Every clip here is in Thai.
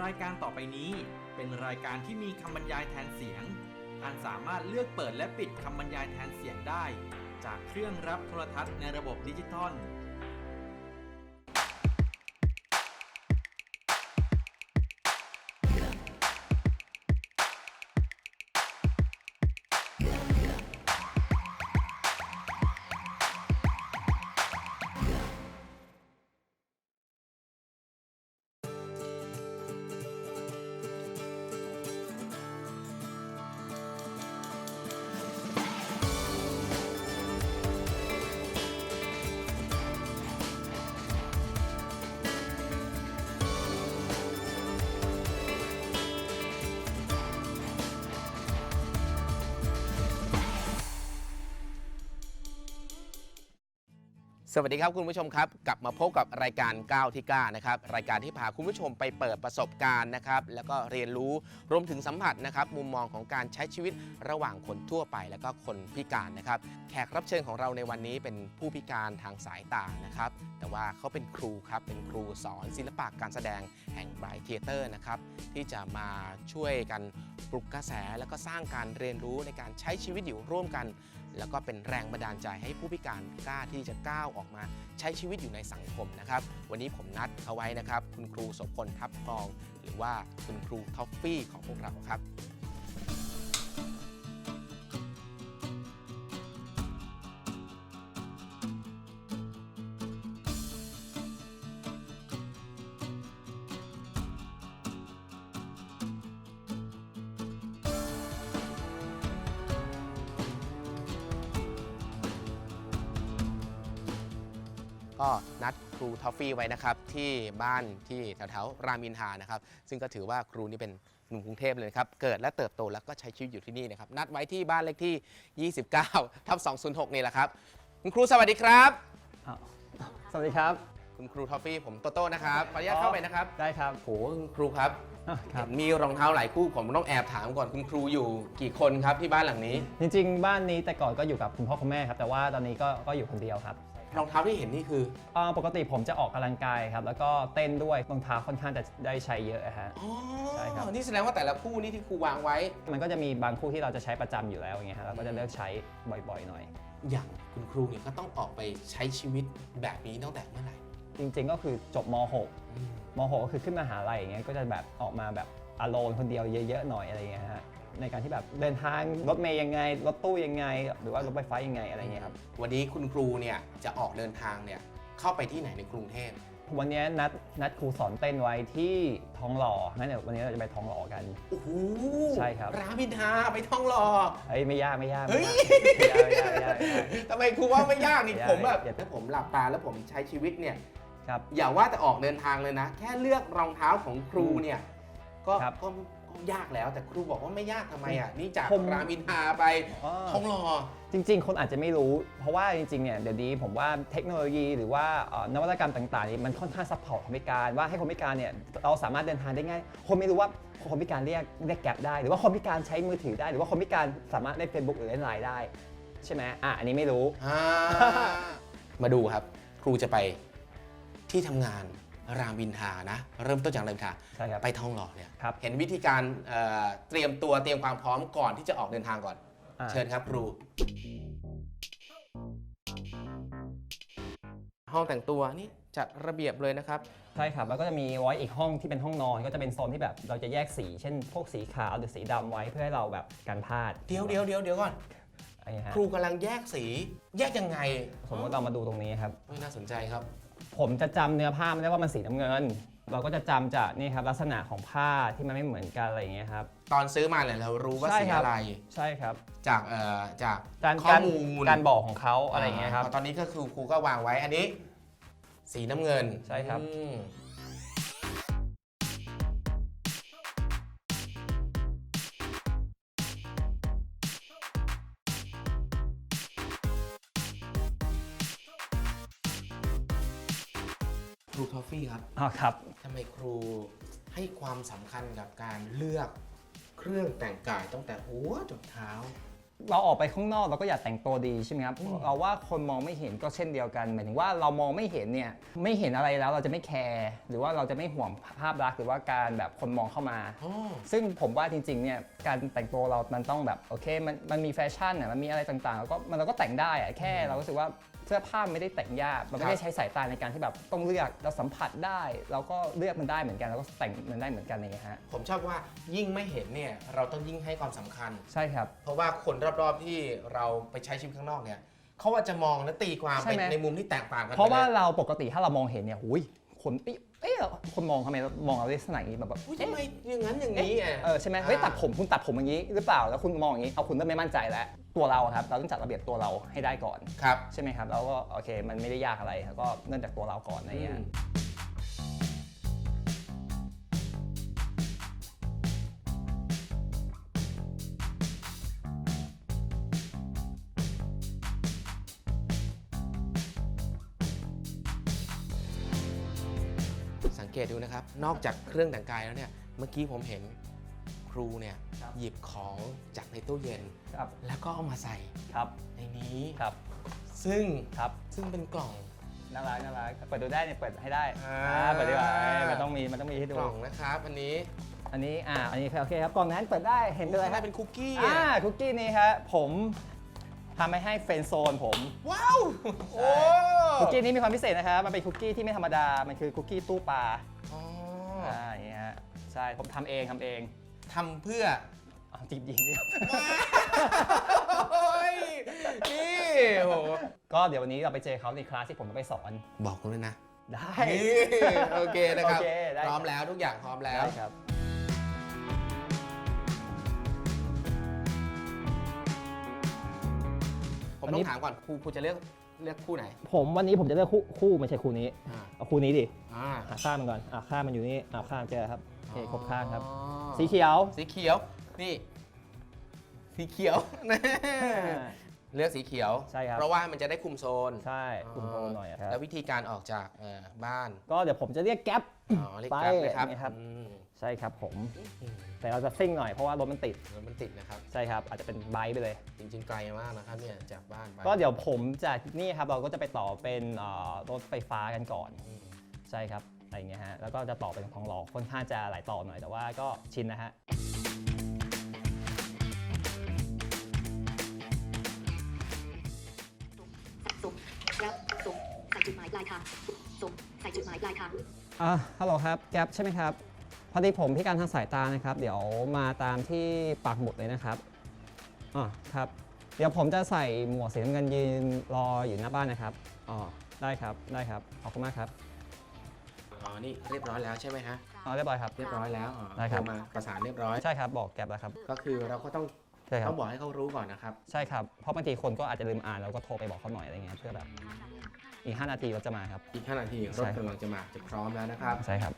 รายการต่อไปนี้เป็นรายการที่มีคำบรรยายแทนเสียง ท่านสามารถเลือกเปิดและปิดคำบรรยายแทนเสียงได้ จากเครื่องรับโทรทัศน์ในระบบดิจิตอล สวัสดีครับคุณผู้ชมครับ กลับมาพบกับรายการก้าวที่ก้านะครับรายการที่พาคุณผู้ชมไปเปิดประสบการณ์นะครับแล้วก็เรียนรู้รวมถึงสัมผัสนะครับมุมมองของการใช้ชีวิตระหว่างคนทั่วไป แล้วก็คนพิการนะครับแขกรับเชิญของเราในวันนี้เป็นผู้พิการทางสายตานะครับแต่ว่าเขาเป็นครูครับเป็นครูสอนศิลปะการแสดงแห่งไบรท์เทเตอร์นะครับที่จะมาช่วยกันปลุกกระแส แล้วก็สร้างการเรียนรู้ในการใช้ชีวิตอยู่ร่วมกัน แล้วก็เป็นแรงบันดาลใจให้ผู้พิการกล้าที่จะก้าวออกมา ใช้ชีวิตอยู่ในสังคมนะครับ วันนี้ผมนัดเอาไว้นะครับ คุณครูโสพลทับทอง หรือว่าคุณครูท็อฟฟี่ของพวกเราครับ ก็นัดครูทอฟฟี่ไว้นะครับที่บ้านที่แถวๆรามอินทรานะครับซึ่งก็ถือว่าครูนี่เป็นหนุ่มกรุงเทพเลยนะครับเกิดและเติบโตแล้วก็ใช้ชีวิตอยู่ที่นี่นะครับนัดไว้ที่บ้านเลขที่ 29ทับ206 นี่แหละครับ คุณครูสวัสดีครับอ้าวสวัสดีครับ คุณครูทอฟฟี่ผมโตโต้นะครับขออนุญาตเข้าไปนะครับได้ครับโหคุณครูครับอะครัเห็บนมีรองเท้าหลายคู่ผมต้องแอบถามก่อนคุณครูอยู่กี่คนครับที่บ้านหลังนี้ จริง ๆ บ้านนี้แต่ก่อนก็อยู่กับคุณพ่อคุณแม่ครับแต่ว่าตอนนี้ก็ก็อยู่คนเดียวครับ รองเท้าที่เห็นนี่คืออ่าปกติผมจะออกกำลังกายครับแล้วก็เต้นด้วยรองเท้าค่อนข้างจะได้ใช้เยอะอะฮะ อ๋อใช่ครับ นี่แสดงว่าแต่ละคู่นี่ที่ครูวางไว้ มันก็จะมีบางคู่ที่เราจะใช้ประจำอยู่แล้วอย่างเงี้ยครับเราก็จะเลือกใช้บ่อยๆหน่อย อย่างคุณครูเนี่ยก็ต้องออกไปใช้ชีวิตแบบนี้ตั้งแต่เมื่อไหร่จริงๆก็คือจบม .6 ม .6 ก็คือขึ้นมหาลัยอย่างเงี้ยก็จะแบบออกมาแบบอโลนคนเดียวเยอะๆหน่อยอะไรเงี้ยฮะ ในการที่แบบเดินทางรถเมย์ยังไง รถตู้ยังไง หรือว่ารถไฟฟ้ายังไงอะไรเงี้ยครับวันนี้คุณครูเนี่ยจะออกเดินทางเนี่ยเข้าไปที่ไหนในกรุงเทพวันนี้นัดนัดครูสอนเต้นไว้ที่ทองหล่องั้นเดี๋ยววันนี้เราจะไปทองหล่อกันโอ้โหใช่ครับรามอินทราไปท่องหล่อเฮ้ยไม่ยากไม่ยากเฮ้ยไม่ยากไม่ยากไม่ยากไม่ยากทำไมครูว่าไม่ยากนี่ไม่ยากผมแบบอย่าถ้าผมหลับตาแล้วผมใช้ชีวิตเนี่ยครับอย่าว่าแต่ออกเดินทางเลยนะ แค่เลือกรองเท้าของครูเนี่ย ก็ครับก็ก็ยากแล้วแต่ครูบอกว่าไม่ยากทำไมอะนี่จากผม รามอินทราไปอ๋อท่องหล่อ จริงๆ คนอาจจะไม่รู้ เพราะว่าจริงๆ เนี่ยเดี๋ยวนี้ผมว่าเทคโนโลยีหรือว่าเอ่อนวัตกรรมต่างๆนี่มันค่อนข้างซัพพอร์ตคนพิการว่าให้คนพิการเนี่ยเราสามารถเดินทางได้ง่าย คนไม่รู้ว่าคนพิการเรียกเรียกแกร็บได้ หรือว่าคนพิการใช้มือถือได้ หรือว่าคนพิการสามารถเล่น Facebook หรือเล่นไลน์ได้ ใช่ไหมอะอันนี้ไม่รู้ อ่า มาดูครับ ครูจะไปที่ทำงาน รามอินทรานะ เริ่มต้นจากรามอินทราใช่ครับ ไปท่องหล่อเนี่ยครับ เห็นวิธีการเอ่อเตรียมตัวเตรียมความพร้อมก่อนที่จะออกเดินทางก่อน อะเชิญครับครู ห้องแต่งตัวนี่จัดระเบียบเลยนะครับ ใช่ครับ แล้วก็จะมีไว้อีกห้องที่เป็นห้องนอน ก็จะเป็นโซนที่แบบเราจะแยกสี เช่น พวกสีขาวหรือสีดำไว้เพื่อให้เราแบบกันพลาดเดี๋ยวเดี๋ยวเดี๋ยวเดี๋ยวก่อน อะไรเงี้ยฮะครูกำลังแยกสีแยกยังไงสมมติเรามาดูตรงนี้ครับ เฮ้ยน่าสนใจครับ ผมจะจำเนื้อผ้าไม่ได้ว่ามันสีน้ำเงิน เราก็จะจำจากนี่ครับลักษณะของผ้าที่มันไม่เหมือนกันอะไรอย่างเงี้ยครับ ตอนซื้อมาเนี่ยเรารู้ว่าใช่สีครับ อะไร ใช่ครับจากเอ่อจากการข้อมูลการบอกของเขาอะไรอย่างเงี้ยครับ พตอนนี้ก็คือครูก็วางไว้อันนี้ สีน้ำเงินใช่ครับ อืม ฟี่ครับอ๋อครับทำไมครูให้ความสำคัญกับการเลือกเครื่องแต่งกายตั้งแต่หัวจนเท้า เราออกไปข้างนอกเราก็อยากแต่งตัวดีใช่ไหมครับเราว่าคนมองไม่เห็นก็เช่นเดียวกันหมายถึงว่าเรามองไม่เห็นเนี่ยไม่เห็นอะไรแล้วเราจะไม่แคร์หรือว่าเราจะไม่ห่วงภาพลักษณ์หรือว่าการแบบคนมองเข้ามา อ๋อ ซึ่งผมว่าจริงๆเนี่ยการแต่งตัวเรามันต้องแบบโอเคมันมันมีแฟชั่นอะมันมีอะไรต่างๆแล้วก็มันเราก็แต่งได้อะแค่เรารู้สึกว่าเสื้อผ้าไม่ได้แต่งยาก มันไม่ได้ใช้สายตาในการที่แบบต้องเลือกเราสัมผัสได้เราก็เลือกมันได้เหมือนกันเราก็แต่งมันได้เหมือนกันอย่างเงี้ยฮะผมชอบว่ายิ่งไม่เห็นเนี่ยเราต้องยิ่งให้ความสำคัญ ใช่ครับ เพราะว่าคนรอบๆที่เราไปใช้ชีวิตข้างนอกเนี่ยเขาอาจจะมองและตีความใช่ไปไหม ในมุมที่แตกต่างกันเพราะว่าไปลย เราปกติถ้าเรามองเห็นเนี่ยหุยคนเอ๊ะ เอ๊ะคนมองทำไมมองเราลักษณะอย่างนี้แบบแบบอุ๊ยทำไมอย่างนั้นอย่างนี้อะ เออใช่ไหมเฮ้ยตัดผมคุณตัดผมอย่างนี้หรือเปล่าแล้วคุณมองอย่างนี้เอาคุณเริ่มไม่มั่นใจแล้วตัวเราครับเราต้องจัดระเบียบตัวเราให้ได้ก่อน ครับ ใช่ไหมครับแล้วก็โอเคมันไม่ได้ยากอะไรแล้วก็เริ่มจากตัวเราก่อนอะไรเงี้ยสัง เกตดูนะครับ นอกจากเครื่องแต่งกายแล้วเนี่ย เมื่อกี้ผมเห็นครูเนี่ยครับหยิบของจากในตู้เย็น ครับ แล้วก็เอามาใส่ครับ ในนี้ ครับ ซึ่งครับ ซึ่งเป็นกล่อง น่ารักน่ารักเปิดดูได้เนี่ยเปิดให้ได้อ่า อ่าเปิดดีกว่าเอ้ยมันต้องมี มันต้องมีให้ดู กล่องนะครับ อันนี้อันนี้ อ่า อันนี้โอเคครับ กล่องนั้นเปิดได้ เห็นเลยข้างคในรับเป็นคุกกี้อ่าอะคุกกี้นี้ครับผมทำให้ให้เฟรนด์โซนผม ว้าว โอ้ คุกกี้นี้มีความพิเศษนะครับ มันเป็นคุกกี้ที่ไม่ธรรมดา มันคือคุกกี้ตู้ปลาอ๋ออ่าอย่างเงี้ยฮะใช่ ผมทำเองทำเองทำเพื่ออ๋อจริงๆเนี่ย โอ้ยนี่โอ้โหก็เดี๋ยววันนี้เราไปเจอเขาในคลาสที่ผมจะไปสอน บอกผมเลยนะ ได้ นี่โอเคนะครับ โอเคได้พร้อมแล้วทุกอย่างพร้อมแล้ว ได้ครับ ผมอันต้อนี้ งถามก่อนครูครูจะเลือก เลือกคู่ไหน ผมวันนี้ผมจะเลือกคู่คู่ไม่ใช่คู่นี้ อ่า เอาคู่นี้ดิอ่าอะข้ามมันก่อนอะข้ามมันอยู่นี่อะข้ามเจอครับโอเคครบข้างครับ อ๋อสีเขียว สีเขียว นี่ สีเขียว เลือกสีเขียว ใช่ครับ เพราะว่ามันจะได้คุมโซนใช่คุมโทนหน่อยอะครับ แล้ววิธีการออกจากเอ่อบ้านก็เดี๋ยวผมจะเรียกแก๊ป อ๋อเรียกไปกลับเลยครับนี่ครับ อืมใช่ครับผม อืม แต่เราจะซิ่งหน่อยเพราะว่ารถมันติดแล้วมันติดนะครับ ใช่ครับ อาจจะเป็นไบค์ไปเลย จริงๆไกลมากนะครับเนี่ยจากบ้านไปก็เดี๋ยวผมจากนี่ครับเราก็จะไปต่อเป็นเอ่อรถไฟฟ้ากันก่อน อืมใช่ครับอะไรอย่างเงี้ยฮะแล้วก็จะต่อเป็นทองหล่อค่อนข้างจะหลายต่อหน่อยแต่ว่าก็ชินนะฮะสุ่มรับสุ่มใส่จุดหมายปลายทางสุ่มใส่จุดหมายปลายทาง อะฮัลโหลครับแก๊ปใช่ไหมครับ พอดีผมพิการทางสายตานะครับ เดี๋ยวมาตามที่ปักหมุดเลยนะครับอ่าครับ เดี๋ยวผมจะใส่หมวกสีน้ำเงินยืนรออยู่หน้าบ้านนะครับอ๋อได้ครับได้ครับขอบคุณมากครับอ๋อนี่เรียบร้อยแล้วใช่ไหมฮะอ๋อเรียบร้อยครับ เรียบร้อยแล้วอ๋อได้ครับ โทมาประสานเรียบร้อย ใช่ครับบอกแก๊ปแล้วครับก็คือเราก็ต้องใช่ครัต้บ องบอกให้เขารู้ก่อนนะครับ ใช่ครับ เพราะบางทีคนก็อาจจะลืมอ่านแล้วก็โทรไปบอกเขาหน่อยอะไรเงี้ยเพื่อแบบ อีก 5 นาทีเราจะมาครับ อีก 5 นาทีรใช่ถกำลังจะมาจะพร้อมแล้วนะครับ ใช่ครับ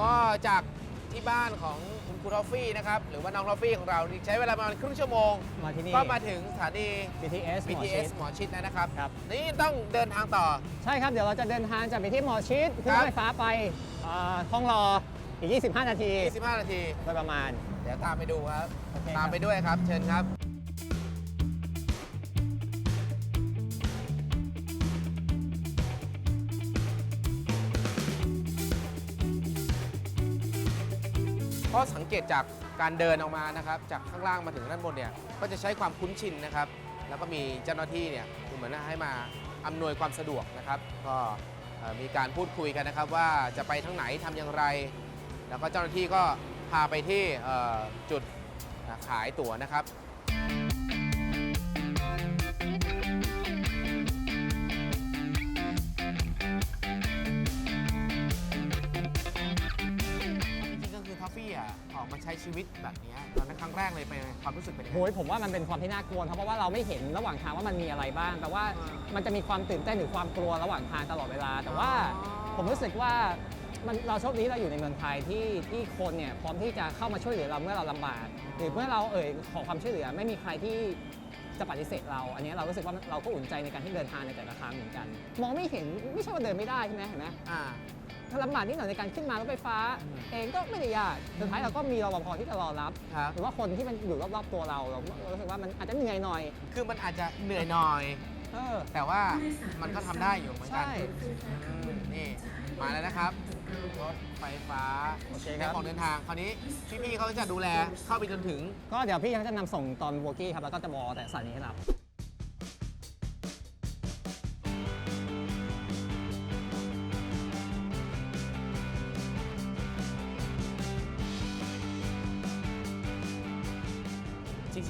ก็จากที่บ้านของคุณครูทอฟฟี่นะครับหรือว่าน้องทอฟฟี่ของเราใช้เวลาประมาณครึ่งชั่วโมง มาที่นี่ ก็มาถึงสถานี BTS หมอชิ BTS ด หมอชิดแล้วนะครับ ครับ นี่ต้องเดินทางต่อ ใช่ครับ เดี๋ยวเราจะเดินทางจากไปที่หมอชิดขึ้นครัรบถไฟฟ้าไปอ่าห้องรออีก 25 นาที25 นาที โดยประมาณ เดี๋ยวตามไปดูครับ โอเคตามครับไปด้วยครับ เชิญครับ ก็สังเกตจากการเดินออกมานะครับจากข้างล่างมาถึงด้านบนเนี่ยก็จะใช้ความคุ้นชินนะครับ แล้วก็มีเจ้าหน้าที่เนี่ยเหมือนให้มาอำนวยความสะดวกนะครับ ก็มีการพูดคุยกันนะครับ ว่าจะไปทางไหนทำอย่างไร แล้วก็เจ้าหน้าที่ก็พาไปที่จุดขายตั๋วนะครับ ใช้ชีวิตแบบเนี้ยตอนนั้นครั้งแรกเลยเป็นความรู้สึกเป็นยังไง โอ้ยผมว่ามันเป็นความที่น่ากลัวครับเพราะว่าเราไม่เห็นระหว่างทางว่ามันมีอะไรบ้าง แต่ว่าอ่ามัมันจะมีความตื่นเต้นหรือความกลัวระหว่างทางตลอดเวลา แต่ว่าอ๋อผมรู้สึกว่ามันเราโชคดีเราอยู่ในเมืองไทยที่ที่คนเนี่ยพร้อมที่จะเข้ามาช่วยเหลือเราเมื่อเราลำบาก หรือเมื่อเราเอ่ยขอความช่วยเหลือไม่มีใครที่จะปฏิเสธเรา อันนี้เรารู้สึกว่าเราก็อุ่นใจในการที่เดินทางในแต่ละครั้งเหมือนกัน มองไม่เห็นไม่ใช่ว่าเดินไม่ได้ใช่ไหมเห็นไหม อ่าถ้า ลำบากนิดหน่อยในการขึ้นมารถไฟฟ้าอืมเองก็ไม่ได้ยากสุดท้ายเราก็มีรปภที่จะรอรับ ครับหรือว่าคนที่มันอยู่รอบๆตัวเราเราเรารู้สึกว่ามันอาจจะเหนื่อยหน่อย คือมันอาจจะเหนื่อยหน่อย เออ แต่ว่ามันก็ทำได้อยู่เหมือนกันใช่อืมนี่ มาแล้วนะครับ รถไฟฟ้าโอเคในครับของเดินทาง คราวนี้พี่ๆเขาจะดูแลเข้าไปจนถึง ก็เดี๋ยวพี่ยังจะนำส่งตอนวอกี้ครับแล้วก็จะบอแต่สถานีให้รับ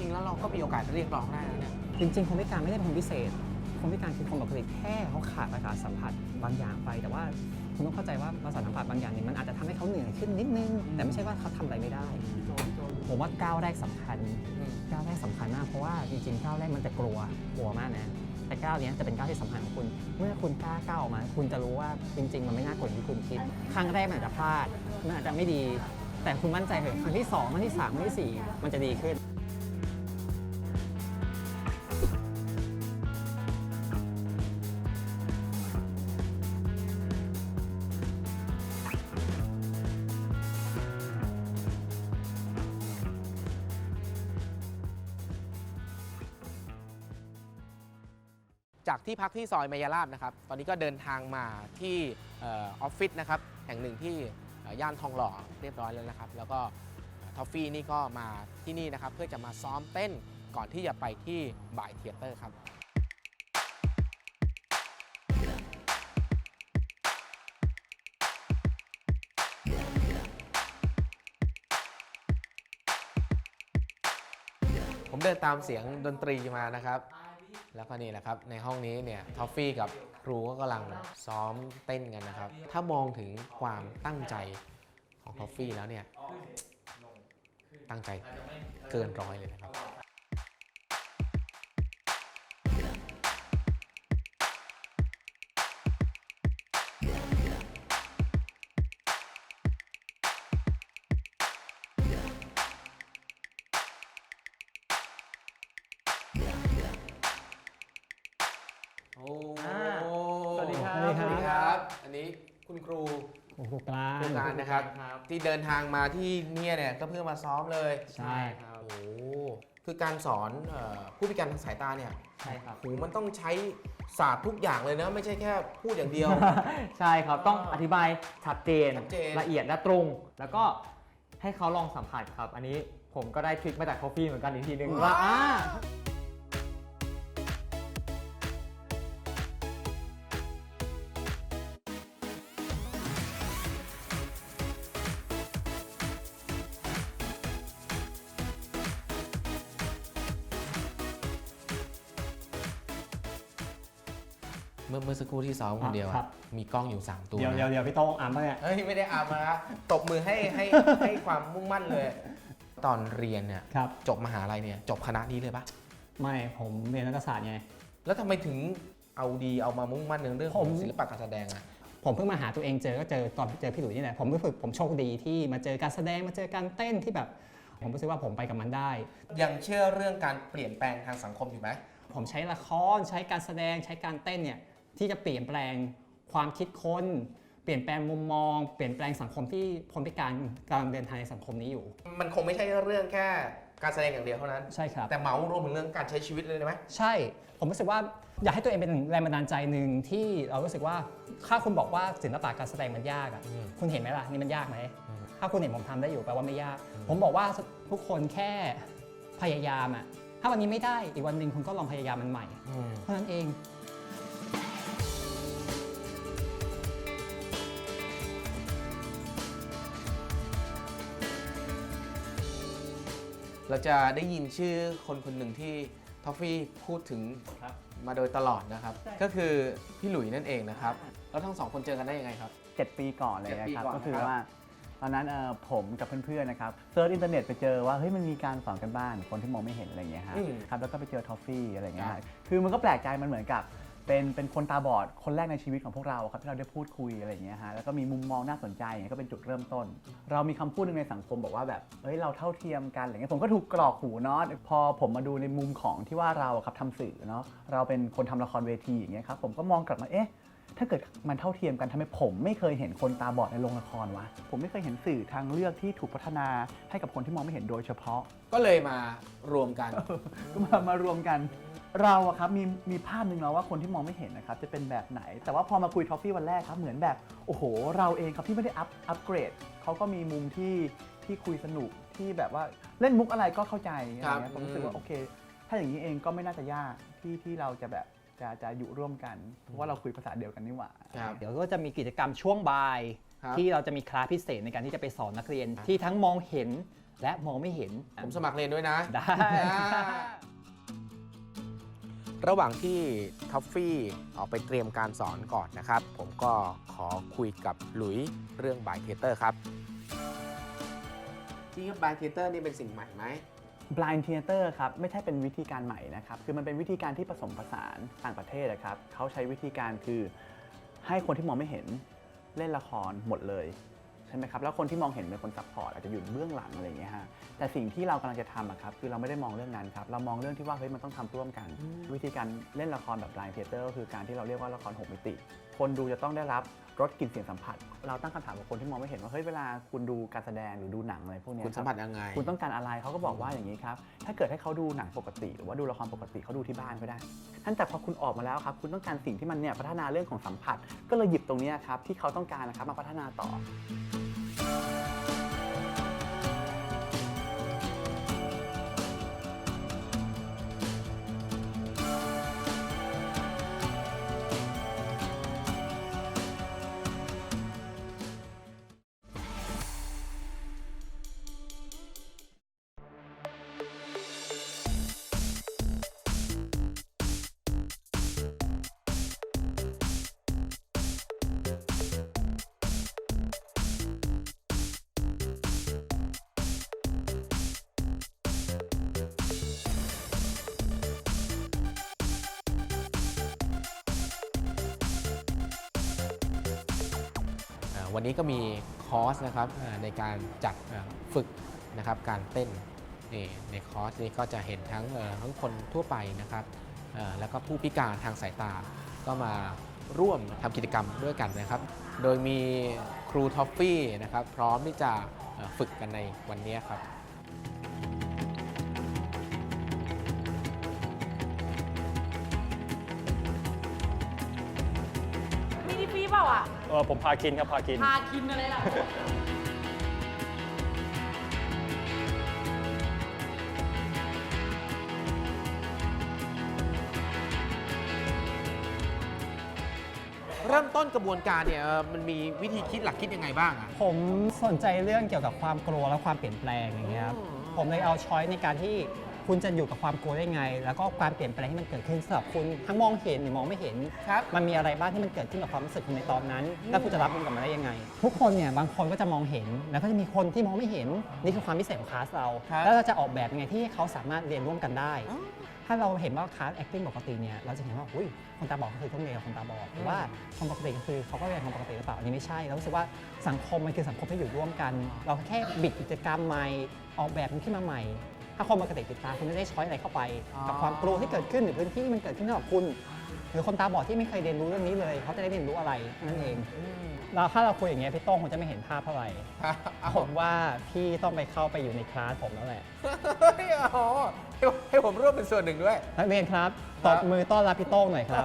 ริง ๆ แล้วเราก็มีโอกาสเรียกร้องได้แล้วเนี่ยจริงๆคนพิการไม่ได้เป็นคนพิเศษ คนพิการคือคนปกติแค่เขาขาดประสาทสัมผัสบางอย่างไป แต่ว่าคุณต้องเข้าใจว่าประสาทสัมผัสบางอย่างเนี่ยมันอาจจะทำให้เขาเหนื่อยขึ้นนิดนึง แต่ไม่ใช่ว่าเขาทำอะไรไม่ได้ ผมว่าก้าวแรกสำคัญ อืมก้าวแรกสำคัญมากเพราะว่าจริงๆก้าวแรกมันจะกลัวกลัวมากนะแต่ก้าวเนี้ยจะเป็นก้าวที่สำคัญของคุณ เมื่อคุณกล้าก้าวออกมา คุณจะรู้ว่าจริง ๆ มันไม่น่ากลัวอย่างที่คุณคิด ครั้งแรกมันอาจจะพลาดมันอาจจะไม่ดี แต่คุณมั่นใจเถอะครั้งที่สองครั้งที่สามครั้งที่สี่มันจะดีขึ้น ที่พักที่ซอยมายาลาบนะครับ ตอนนี้ก็เดินทางมาที่ออฟฟิศนะครับแห่งหนึ่งที่ย่านทองหล่อเรียบร้อยแล้วนะครับ แล้วก็ทอฟฟี่นี่ก็มาที่นี่นะครับ เพื่อจะมาซ้อมเต้นก่อนที่จะไปที่บ่ายเทยเตอร์ครับผมเดินตามเสียงดนตรีมานะครับ แล้วก็นี่แหละครับ ในห้องนี้เนี่ยทอฟฟี่กับครูก็กำลังซ้อมเต้นกันนะครับ ถ้ามองถึงความตั้งใจของทอฟฟี่แล้วเนี่ย ตั้งใจเกินร้อยเลยนะครับ นะครับ ครับ ที่เดินทางมาที่เนี่ยเนี่ยก็เพื่อมาซ้อมเลยใช่ครับ โอ้โหคือการสอนเอ่อผู้พิการทางสายตาเนี่ยใช่ครับโหมันต้องใช้ศาสตร์ทุกอย่างเลยนะ ไม่ใช่แค่พูดอย่างเดียว ใช่ครับ ต้องอธิบายชัดเจน ชัดเจน ละเอียดและตรง แล้วก็ให้เขาลองสัมผัสครับ อันนี้ผมก็ได้ทริคมาจาก Coffee เหมือนกันอีกทีนึงว่าอ่า ครู่ที่ซ้อมคนเดียวอะครับ มีกล้องอยู่ 3 ตัวเดี๋ยวนะเดี๋ยวเดี๋ยวพี่โต้งอ่านป่ะเนี่ย เฮ้ยไม่ได้อาบมาตบมือให้ให้ให้ความมุ่งมั่นเลย ตอนเรียนเนี่ยครับ จบมหาลัยเนี่ยจบคณะนี้เลยปะไม่ผมเรียนรัฐศาสตร์ไง แล้วทำไมถึงเอาดีเอามามุ่งมั่นในเรื่องของผมศิลปะการแสดงอะผมเพิ่งมาหาตัวเองเจอก็เจอตอนเจอพี่หลุยนี่แหละผมรู้สึกผมโชคดีที่มาเจอการแสดงมาเจอการเต้นที่แบบ ผมรู้สึกว่าผมไปกับมันได้ ยังเชื่อเรื่องการเปลี่ยนแปลงทางสังคมอยู่ไหมผมใช้ละครใช้การแสดงใช้การเต้นเนี่ย ที่จะเปลี่ยนแปลงความคิดคนเปลี่ยนแปลงมุมมอง เปลี่ยนแปลงสังคมที่คนพิการกำลังเดินทางในสังคมนี้อยู่ มันคงไม่ใช่เรื่องแค่การแสดงอย่างเดียวเท่านั้น ใช่ครับ แต่เหมารวมถึงเรื่องการใช้ชีวิตเลยได้ไหมใช่ ผมรู้สึกว่าอยากให้ตัวเองเป็นแรงบันดาลใจหนึ่งที่เรารู้สึกว่าถ้าคุณบอกว่าศิลปะการแสดงมันยากอะอืมคุณเห็นไหมล่ะนี่มันยากไหมอืมถ้าคุณเห็นผมทำได้อยู่แปลว่าไม่ยาก ผมบอกว่าทุกคนแค่พยายามอะถ้าวันนี้ไม่ได้อีกวันหนึ่งคุณก็ลองพยายามมันใหม่อืมเท่านั้นเอง เราจะได้ยินชื่อคนคนหนึ่งที่ทอฟฟี่พูดถึงครับ มาโดยตลอดนะครับก็คือพี่หลุยนั่นเองนะครับ แล้วทั้งสองคนเจอกันได้ยังไงครับ เจ็ดปีก่อนเลยนะเจ็ดปีครับก่อนก็คือนะครับ ว่าตอนนั้นเอ่อผมกับเพื่อนๆนะครับเซิร์ชอินเทอร์เน็ตไปเจอว่าเฮ้ยมันมีการสอนกันบ้านคนที่มองไม่เห็นอะไรอย่างเงี้ยฮะอืมครับแล้วก็ไปเจอทอฟฟี่อะไรอย่างเงี้ยครัฮะบคือมันก็แปลกใจมันเหมือนกับ เป็นเป็นคนตาบอดคนแรกในชีวิตของพวกเราครับที่เราได้พูดคุยอะไรอย่างเงี้ยฮะแล้วก็มีมุมมองน่าสนใจอย่างเงี้ยก็เป็นจุดเริ่มต้น เรามีคำพูดหนึ่งในสังคมบอกว่าแบบเฮ้ยเราเท่าเทียมกันอะไรเงี้ยผมก็ถูกกรอกหูเนาะพอผมมาดูในมุมของที่ว่าเราอะครับทำสื่อเนาะเราเป็นคนทำละครเวทีอย่างเงี้ยครับผมก็มองกลับมาเอ๊ะ ถ้าเกิดมันเท่าเทียมกันทำไมผมไม่เคยเห็นคนตาบอดในโรงละครวะ ผมไม่เคยเห็นสื่อทางเลือกที่ถูกพัฒนาให้กับคนที่มองไม่เห็นโดยเฉพาะ ก็เลยมารวมกัน ก็มามารวมกัน เราอะครับมีมีภาพหนึ่งแล้วว่าคนที่มองไม่เห็นนะครับจะเป็นแบบไหน แต่ว่าพอมาคุยทอฟฟี่วันแรกครับเหมือนแบบโอ้โห เราเองครับที่ไม่ได้อัพอัพเกรดเขาก็มีมุมที่ที่คุยสนุกที่แบบว่าเล่นมุกอะไรก็เข้าใจอะไรครับเงี้ยผมรู้สึกอืว่ามโอเค ถ้าอย่างนี้เองก็ไม่น่าจะยากที่ที่เราจะแบบจะจะอยู่ร่วมกันเพราะว่าเราคุยภาษาเดียวกันนี่หว่า ครับ เดี๋ยวก็จะมีกิจกรรมช่วงบ่าย ครับ ที่เราจะมีคลาสพิเศษในการที่จะไปสอนนักเรียนที่ทั้งมองเห็นและมองไม่เห็นผมสมัครเรียนด้วยนะ ได้ ระหว่างที่ท็อฟฟี่ออกไปเตรียมการสอนก่อนนะครับ ผมก็ขอคุยกับหลุยเรื่องบายเทเตอร์ครับที่บายเทเตอร์นี่เป็นสิ่งใหม่ไหม blind theater ครับไม่ใช่เป็นวิธีการใหม่นะครับ คือมันเป็นวิธีการที่ผสมผสานต่างประเทศนะครับเขาใช้วิธีการคือให้คนที่มองไม่เห็นเล่นละครหมดเลย ใช่ไหมครับแล้วคนที่มองเห็นเป็นคนซัพพอร์ตอาจจะอยู่เบื้องหลังอะไรอย่างเงี้ยฮะแต่สิ่งที่เรากำลังจะทำอะครับคือเราไม่ได้มองเรื่องนั้นครับเรามองเรื่องที่ว่าเฮ้ยมันต้องทำร่วมกัน วิธีการเล่นละครแบบ blind theater ก็คือการที่เราเรียกว่าละครหกมิติ คนดูจะต้องได้รับรสกลิ่นเสียงสัมผัส เราตั้งคำถามกับคนที่มองไม่เห็นว่าเฮ้ยเวลาคุณดูการแสดงหรือดูหนังอะไรพวกเนี้ยคุณรับสัมผัสยังไง คุณต้องการอะไรเขาก็บอกว่าอย่างนี้ครับ ถ้าเกิดให้เขาดูหนังปกติ หรือว่าดูละครปกติเขาดูที่บ้านก็ได้ ท่านแต่พอคุณออกมาแล้วครับ คุณต้องการสิ่งที่มันเนี่ยพัฒนาเรื่องของสัมผัส ก็เลยหยิบตรงเนี้ยครับที่เขาต้องการนะครับมาพัฒนาต่อ วันนี้ก็มีคอร์สนะครับในการจัดฝึกนะครับการเต้นนี่ในคอร์สนี้ก็จะเห็นทั้งทั้งคนทั่วไปนะครับแล้วก็ผู้พิการทางสายตาก็มาร่วมทำกิจกรรมด้วยกันนะครับ โดยมีครูท็อฟฟี่นะครับพร้อมที่จะฝึกกันในวันนี้ครับมินิฟีเปล่าอะ เออผมพากินครับพากิน พากินอะไรล่ะ เริ่มต้นกระบวนการเนี่ยเอ่อมันมีวิธีคิดหลักคิดยังไงบ้างอะ ผมสนใจเรื่องเกี่ยวกับความกลัวและความเปลี่ยนแปลงอย่างเงี้ยครับอืมผมเลยเอาช้อยในการที่ คุณจะอยู่กับความกลัวได้ไง แล้วก็ความเปลี่ยนแปลงที่มันเกิดขึ้นสำหรับคุณทั้งมองเห็นหรือมองไม่เห็น ครับ มันมีอะไรบ้างที่มันเกิดขึ้นกับความรู้สึกคุณในตอนนั้น แล้วคุณจะรับมันกลับมาได้ยังไง ทุกคนเนี่ยบางคนก็จะมองเห็น แล้วก็จะมีคนที่มองไม่เห็นนี่คือความพิเศษของคลาสเรา ครับแล้วเราจะออกแบบยังไงที่เขาสามารถเรียนร่วมกันได้ถ้าเราเห็นว่าคลาส acting ปกติเนี่ยเราจะเห็นว่าอุ้ยคนตาบอดก็คือต้องเรียนกับคนตาบอดหรือว่าคนปกติก็คือเขาก็เรียนคนปกติหรือเปล่าอันนี้ไม่ใช่เรารู้สึกว่าสังคมมันคือสังคมที่อยู่ร่วมกัน เราแค่บิดกิจกรรมใหม่ออกแบบมันขึ้นมาใหม่ ถ้าคนปกติติดตามคุณจะได้ช้อยอะไรเข้าไป กับความกลัวที่เกิดขึ้นหรือพื้นที่ที่มันเกิดขึ้นสำหรับคุณ หรือคนตาบอดที่ไม่เคยเรียนรู้เรื่องนี้เลย เขาจะได้เรียนรู้อะไรนั่นเองเราถ้าเราคุยอย่างเงี้ยพี่โต้งคงจะไม่เห็นภาพเท่าไหร่ผมว่าพี่ต้องไปเข้าไปอยู่ในคลาสผมแล้วแหละเฮ้ยโอ้โหให้ให้ผมร่วมเป็นส่วนหนึ่งด้วยนักเรียนครับตบมือต้อนรับพี่โต้งหน่อยครับ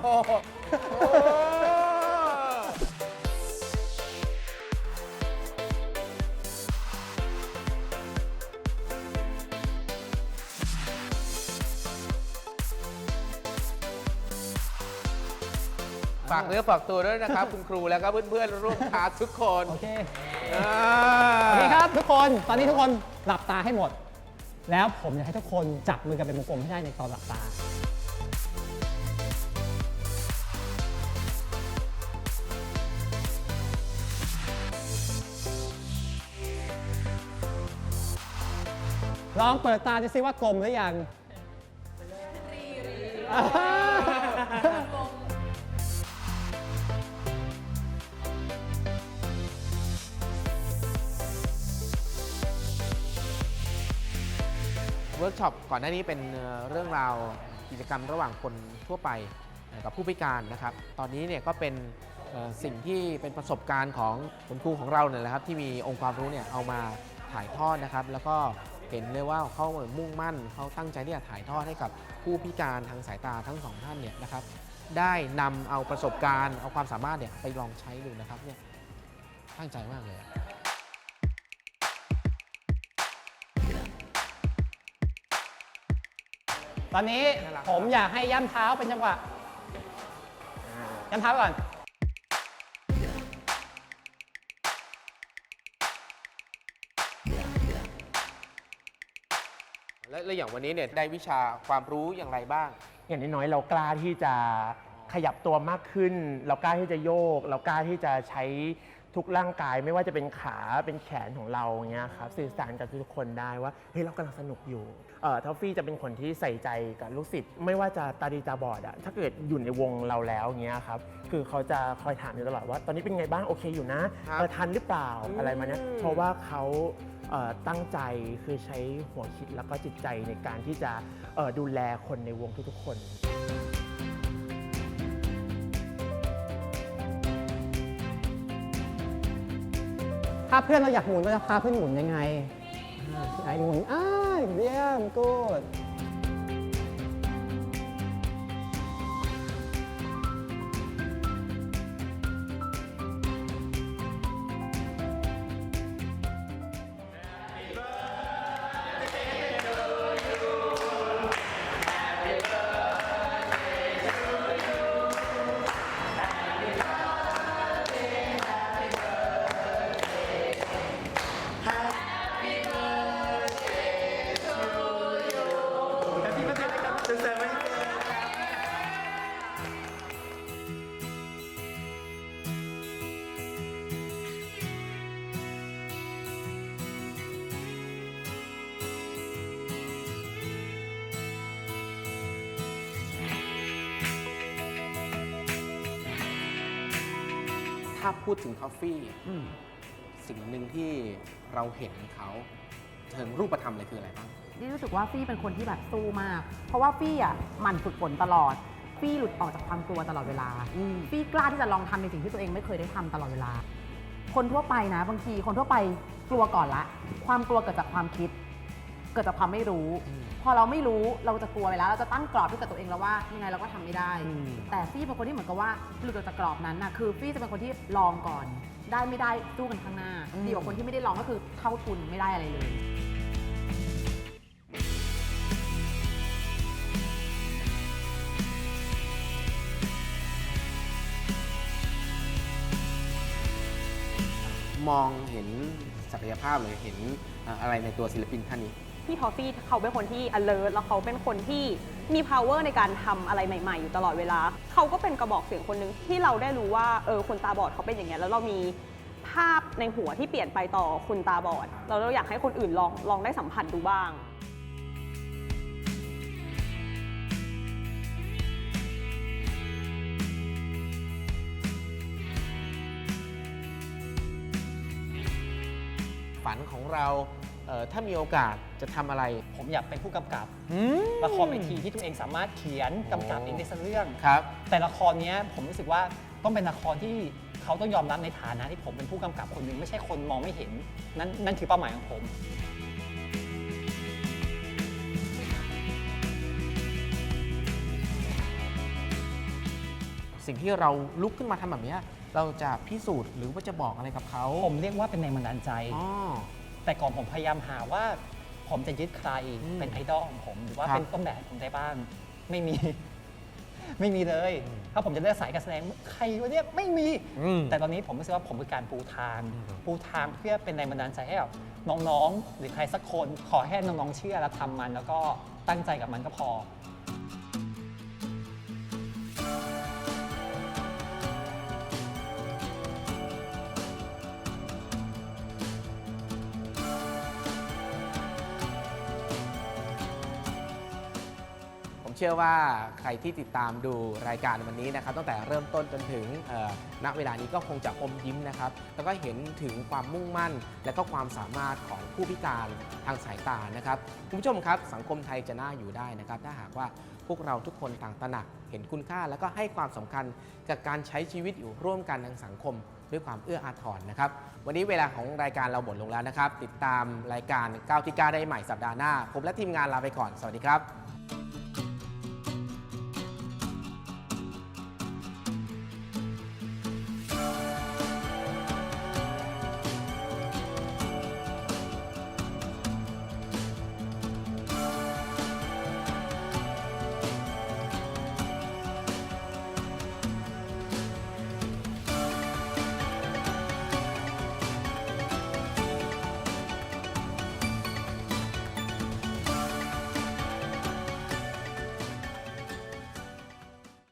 ฝากเนื้อฝากตัวด้วยนะครับ คุณครูแล้วก็เพื่อนๆร่วมคลาสทุกคนโอเคอ่าโอเคครับทุกคนตอนนี้ทุกคนหลับตาให้หมด แล้วผมอยากให้ทุกคนจับมือกันเป็นวงกลมให้ได้ในตอนหลับตา ลองเปิดตาจะซิว่ากลมหรือยังเวิร์กช็อปก่อนหน้านี้เป็นเรื่องราวกิจกรรมระหว่างคนทั่วไปกับผู้พิการนะครับ ตอนนี้เนี่ยก็เป็นสิ่งที่เป็นประสบการณ์ของคุณครูของเราเนี่ยแหละครับที่มีองค์ความรู้เนี่ยเอามาถ่ายทอดนะครับ แล้วก็เห็นเลยว่าเขามุ่งมั่นเขาตั้งใจที่จะถ่ายทอดให้กับผู้พิการทางสายตาทั้งสองท่านเนี่ยนะครับได้นำเอาประสบการณ์เอาความสามารถเนี่ยไปลองใช้ดูนะครับเนี่ยตั้งใจมากเลย ตอนนี้ผมอยากให้ย่ำเท้าเป็นจังหวะย่ำเท้าก่อน และและอย่างวันนี้เนี่ยได้วิชาความรู้อย่างไรบ้าง อย่างน้อยๆเรากล้าที่จะขยับตัวมากขึ้น เรากล้าที่จะโยก เรากล้าที่จะใช้ ทุกร่างกายไม่ว่าจะเป็นขาเป็นแขนของเราเงี้ยครับสื่อสารกับทุกๆคนได้ว่าเฮ้ยเรากำลังสนุกอยู่เอ่อทอฟฟี่จะเป็นคนที่ใส่ใจกับลูกศิษย์ไม่ว่าจะตาดีตาบอดอะถ้าเกิดอยู่ในวงเราแล้วเงี้ยครับคือเขาจะคอยถามอยู่ตลอดว่า ตอนนี้เป็นไงบ้างโอเคอยู่นะครับเออทันหรือเปล่าอะไรมาเนี้ยเพราะว่าเขาเอ่อตั้งใจคือใช้หัวคิดแล้วก็จิตใจในการที่จะเอ่อดูแลคนในวงทุกๆคน ถ้าเพื่อนเราอยากหมุนเราจะพาเพื่อนหมุนยังไงไหนหมุนอ้าเยี่ยมกูด พูดถึงทอฟฟี่สิ่งหนึ่งที่เราเห็นเขาเชิงรูปธรรมเลยคืออะไรบ้างนี่รู้สึกว่าฟี่เป็นคนที่แบบสู้มาก เพราะว่าฟี่อะหมั่นฝึกฝนตลอด ฟี่หลุดออกจากความกลัวตลอดเวลา ฟี่กล้าที่จะลองทำในสิ่งที่ตัวเองไม่เคยได้ทำตลอดเวลา คนทั่วไปนะ บางทีคนทั่วไปกลัวก่อนละ ความกลัวเกิดจากความคิด เกิดจากความไม่รู้ พอเราไม่รู้เราจะกลัวไปแล้ว เราจะตั้งกรอบให้กับตัวเองแล้วว่ายังไงเราก็ทำไม่ได้ แต่ฟี่เป็นคนที่เหมือนกับว่าหลุดออกจากกรอบนั้นนะคือฟี่จะเป็นคนที่ลองก่อน ได้ไม่ได้สู้กันข้างหน้า ดีกว่าคนที่ไม่ได้ลองก็คือเข้าทุนไม่ได้อะไรเลยมองเห็นศักยภาพเลยเห็นเอ่ออะไรในตัวศิลปินท่านนี้ พี่ทอฟฟี่เขาเป็นคนที่ alert แล้วเขาเป็นคนที่มี power ในการทำอะไรใหม่ ๆ อยู่ตลอดเวลา เขาก็เป็นกระบอกเสียงคนหนึ่งที่เราได้รู้ว่าเออคนตาบอดเขาเป็นอย่างเงี้ยแล้วเรามีภาพในหัวที่เปลี่ยนไปต่อคนตาบอด เราเราอยากให้คนอื่นลองลองได้สัมผัสดูบ้างฝันของเรา อ่อถ้ามีโอกาสจะทำอะไรผมอยากเป็นผู้กำกับละครเวทีที่ตัวเองสามารถเขียนกำกับเองได้สักเรื่อง ครับ แต่ละครเนี้ยผมรู้สึกว่าต้องเป็นละครที่เขาต้องยอมรับในฐานะที่ผมเป็นผู้กำกับคนหนึ่งไม่ใช่คนมองไม่เห็น นั่นนั่นคือเป้าหมายของผม สิ่งที่เราลุกขึ้นมาทำแบบเนี้ยเราจะพิสูจน์หรือว่าจะบอกอะไรกับเขาผมเรียกว่าเป็นแรงบันดาลใจ อ๋อ แต่ก่อนผมพยายามหาว่าผมจะยึดใครอืมเป็นไอดอลของผมหรือว่าครับเป็นต้นแบบผมได้บ้าง ไม่มี ไม่มีเลย ถ้าผมจะเลือกสายการแสดงใครวะเนี่ยไม่มี อืมแต่ตอนนี้ผมรู้สึกว่าผมคือการปูทางปูทางเพื่อเป็นแรงบันดาลใจให้กับน้องๆ หรือใครสักคนขอให้น้องๆเชื่อและทำมัน แล้วก็ตั้งใจกับมันก็พอ ชื่อว่าใครที่ติดตามดูรายการวันนี้นะครับตั้งแต่เริ่มต้นจนถึงณเวลานี้ก็คงจะอมยิ้มนะครับ แล้วก็เห็นถึงความมุ่งมั่น และก็ความสามารถของผู้พิการทางสายตานะครับคุณผู้ชมครับ สังคมไทยจะน่าอยู่ได้นะครับ ถ้าหากว่าพวกเราทุกคนต่างตระหนัก เห็นคุณค่า แล้วก็ให้ความสำคัญกับการใช้ชีวิตอยู่ร่วมกันทางสังคมด้วยความเอื้ออาทรนะครับ วันนี้เวลาของรายการเราหมดลงแล้วนะครับ ติดตามรายการก้าวที่ก้าได้ใหม่สัปดาห์หน้า ผมและทีมงานลาไปก่อน สวัสดีครับ